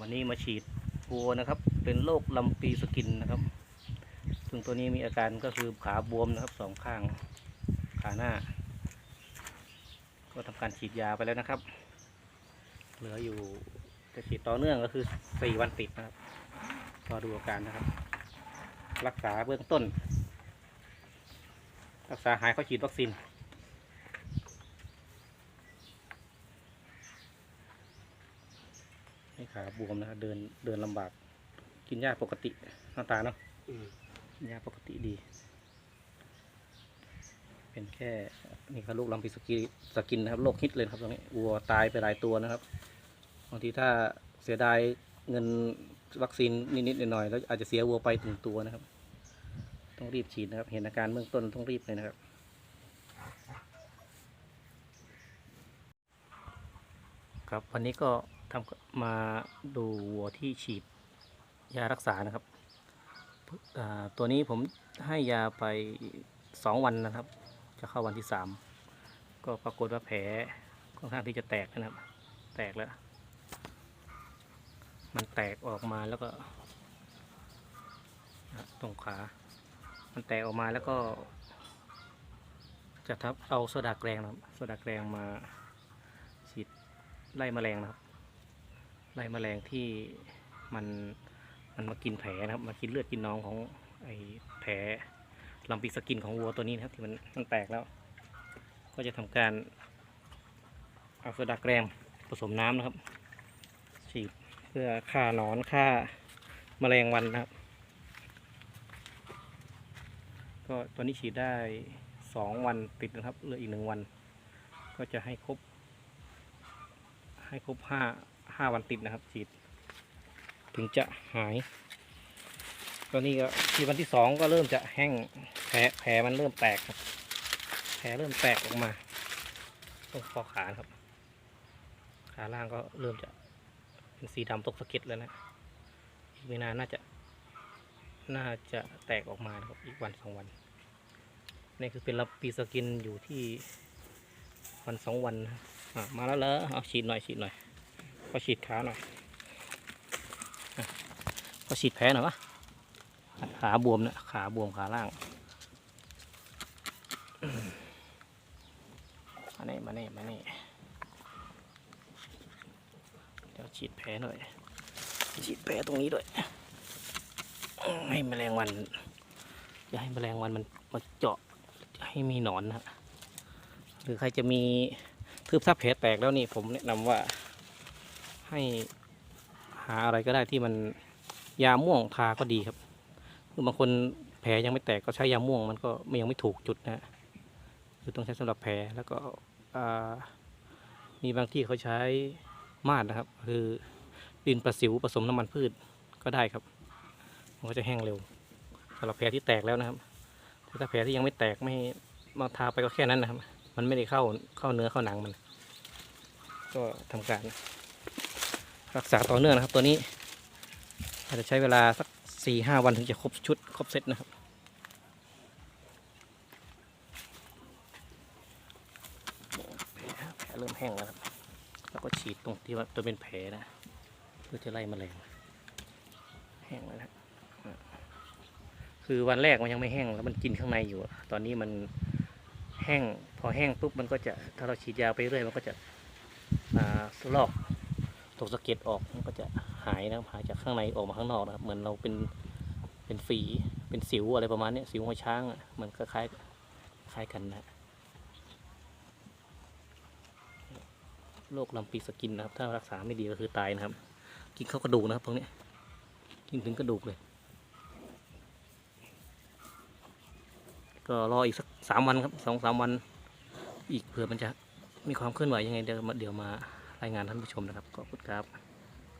วันนี้มาฉีดวัวนะครับ เป็นโรคลำปีสกินนะครับ ซึ่งตัวนี้มีอาการก็คือขาบวมนะครับสองข้างขาหน้า ก็ทำการฉีดยาไปแล้วนะครับ เหลืออยู่จะฉีดต่อเนื่องก็คือสี่วันติดนะครับรอดูอาการนะครับ รักษาเบื้องต้น รักษาหายเขาฉีดวัคซีน ให้ขาบวมนะครับเดินเดินลำบาก กินยาปกติหน้าตาเนาะกินยาปกติดี เป็นแค่นี่ครับลูกลำปีสกีสกินนะครับโรคฮิตเลยนะครับตรงนี้วัวตายไปหลายตัวนะครับบางทีถ้าเสียดายเงินวัคซีนนิดๆหน่อยๆแล้วอาจจะเสียวัวไปถึงตัวนะครับ ต้องรีบฉีดนะครับ เห็นอาการเบื้องต้นต้องรีบเลยนะครับครับวันนี้ก็ ทำมาดูวัวที่ฉีดยารักษานะครับตัวนี้ผมให้ยาไปสองวันนะครับ จะเข้าวันที่สามก็ปรากฏว่าแผลค่อนข้างที่จะแตกนะครับ แตกแล้ว มันแตกออกมาแล้วก็ตรงขา มันแตกออกมาแล้วก็ จะทับเอาโซดาแกรงนะครับโซดาแกรงมาฉีดไล่แมลงนะครับ ไล่แมลงที่มันมันมากินแผลนะครับ มากินเลือดกินน้องของไอ้แผลลำปีสกินของวัวตัวนี้นะครับ ที่มันมันแตกแล้ว ก็จะทำการเอาโซดาแกรมผสมน้ำนะครับฉีดเพื่อฆ่าหนอนฆ่าแมลงวันนะครับ ก็ตัวนี้ฉีดได้สองวันติดนะครับเหลืออีกหนึ่งวัน ก็จะให้ครบ ให้ครบห้า ห้าวันติดนะครับฉีด ถึงจะหายตอนนี้ก็ที่วันที่สองก็เริ่มจะแห้งแผลแผลมันเริ่มแตกครับแผลเริ่มแตกออกมาตรงคอขาครับ ขาล่างก็เริ่มจะเป็นสีดำตกสะเก็ดแล้วนะอีกไม่นานน่าจะ น่าจะแตกออกมาครับอีกวันสองวันนี่คือเป็นรับปีสกินอยู่ที่วันสองวันมาแล้วเหรอเอาฉีดหน่อยฉีดหน่อย อฉีดขาหน่อยอะขอฉีดแผลหน่อยวะขาบวมนะขาบวมขาล่างมาเน่มาเน่มาเน่เดี๋ยวฉีดแผลหน่อยฉีดแผลตรงนี้ด้วยให้แมลงวันอย่าให้แมลงวันมันมาเจาะให้มีหนอนนะฮะหรือใครจะมีคือถ้าแผลแตกแล้วนี่ผมแนะนำว่า ให้หาอะไรก็ได้ที่มันยาม่วงทาก็ดีครับคือบางคนแผลยังไม่แตกก็ใช้ยาม่วงมันก็ไม่ยังไม่ถูกจุดนะคือต้องใช้สำหรับแผลแล้วก็มีบางที่เขาใช้มาดนะครับ คือดินประสิวผสมน้ำมันพืชก็ได้ครับ มันก็จะแห้งเร็วสำหรับแผลที่แตกแล้วนะครับแต่ถ้าแผลที่ยังไม่แตกไม่มาทาไปก็แค่นั้นนะครับ มันไม่ได้เข้าเข้าเนื้อเข้าหนังมัน ก็ทำการ รักษาต่อเนื่องนะครับ ตัวนี้ อาจจะใช้เวลาสักสี่ห้าวันถึงจะครบชุดครบเซตนะครับแผลเริ่มแห้งแล้วครับ แล้วก็ฉีดตรงที่ว่าตัวเป็นแผลนะ เพื่อจะไล่แมลงแห้งแล้วนะคือวันแรกมันยังไม่แห้งแล้วมันกินข้างในอยู่ ตอนนี้มันแห้ง พอแห้งปุ๊บมันก็จะถ้าเราฉีดยาไปเรื่อยมันก็จะอ่าลอก ตกสะเก็ดออกมันก็จะหายนะหายจากข้างในออกมาข้างนอกนะครับ เหมือนเราเป็นเป็นฝีเป็นสิวอะไรประมาณนี้สิวหัวช้างอะมันก็คล้ายคล้ายกันนะโรคลำปีสกินนะครับ ถ้ารักษาไม่ดีก็คือตายนะครับ กินเข้ากระดูกนะครับตรงนี้กินถึงกระดูกเลย ก็รออีกสักสามวันครับสองสามวัน อีกเผื่อมันจะมีความเคลื่อนไหวยังไงเดี๋ยวมาเดี๋ยวมา รายงานท่านผู้ชมนะครับขอบคุณครับ